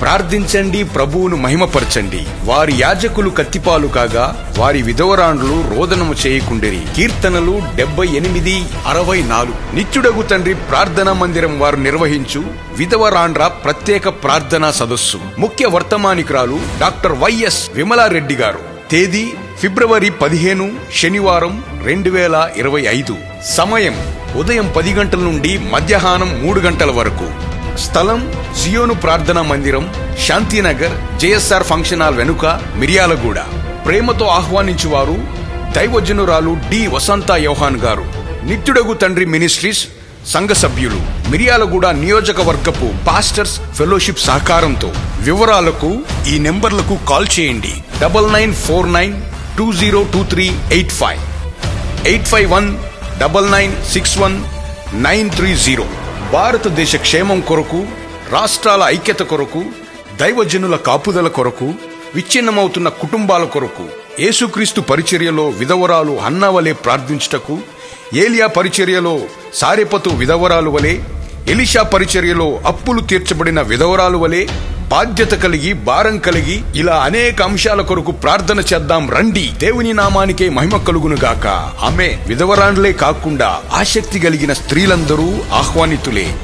ప్రార్థించండి ప్రభువును మహిమపరచండి. వారి యాజకులు కత్తిపాలు కాగా వారి విధవరాండ్లు రోదనము చేయకుండిరి. కీర్తనలు డెబ్బై ఎనిమిది అరవై నాలుగు. నిత్యుడగు తండ్రి ప్రార్థనా మందిరం వారు నిర్వహించు విధవరాండ్ర ప్రత్యేక ప్రార్థనా సదస్సు. ముఖ్య వర్తమానికురాలు డాక్టర్ వైఎస్ విమలారెడ్డి గారు. తేదీ ఫిబ్రవరి పదిహేను శనివారం రెండు వేల ఇరవై ఐదు. సమయం ఉదయం పది గంటల నుండి మధ్యాహ్నం మూడు గంటల వరకు. స్థలం సియోను ప్రార్థనా మందిరం శాంతినగర్ జేఎస్ఆర్ ఫంక్షన్ హాల్ వెనుక మిర్యాలగూడ. ప్రేమతో ఆహ్వానించువారు దైవజనురాలు డి. వసంత యోహాన్ గారు. నిత్యుడగు తండ్రి మినిస్ట్రీస్ సంఘ సభ్యులు. మిర్యాలగూడ నియోజకవర్గపు పాస్టర్స్ ఫెలోషిప్ సహకారంతో. వివరాలకు ఈ నెంబర్లకు కాల్ చేయండి. Double nine four nine two zero two three eight five. Eight five one double nine six one nine three zero. భారతదేశ క్షేమం కొరకు రాష్ట్రాల ఐక్యత కొరకు దైవజనుల కాపుదల కొరకు విచ్ఛిన్నమవుతున్న కుటుంబాల కొరకు యేసుక్రీస్తు పరిచర్యలో విధవరాలు హన్నవలే ప్రార్థించుటకు ఏలియా పరిచర్యలో సారెపతు విధవరాలు వలె ఎలిషా పరిచర్యలో అప్పులు తీర్చబడిన విధవరాలు వలె బాధ్యత కలిగి భారం కలిగి ఇలా అనేక అంశాల కొరకు ప్రార్థన చేద్దాం రండి. దేవుని నామానికే మహిమ కలుగునుగాక. ఆమె విధవరాండ్లే కాకుండా ఆసక్తి కలిగిన స్త్రీలందరూ ఆహ్వానితులే.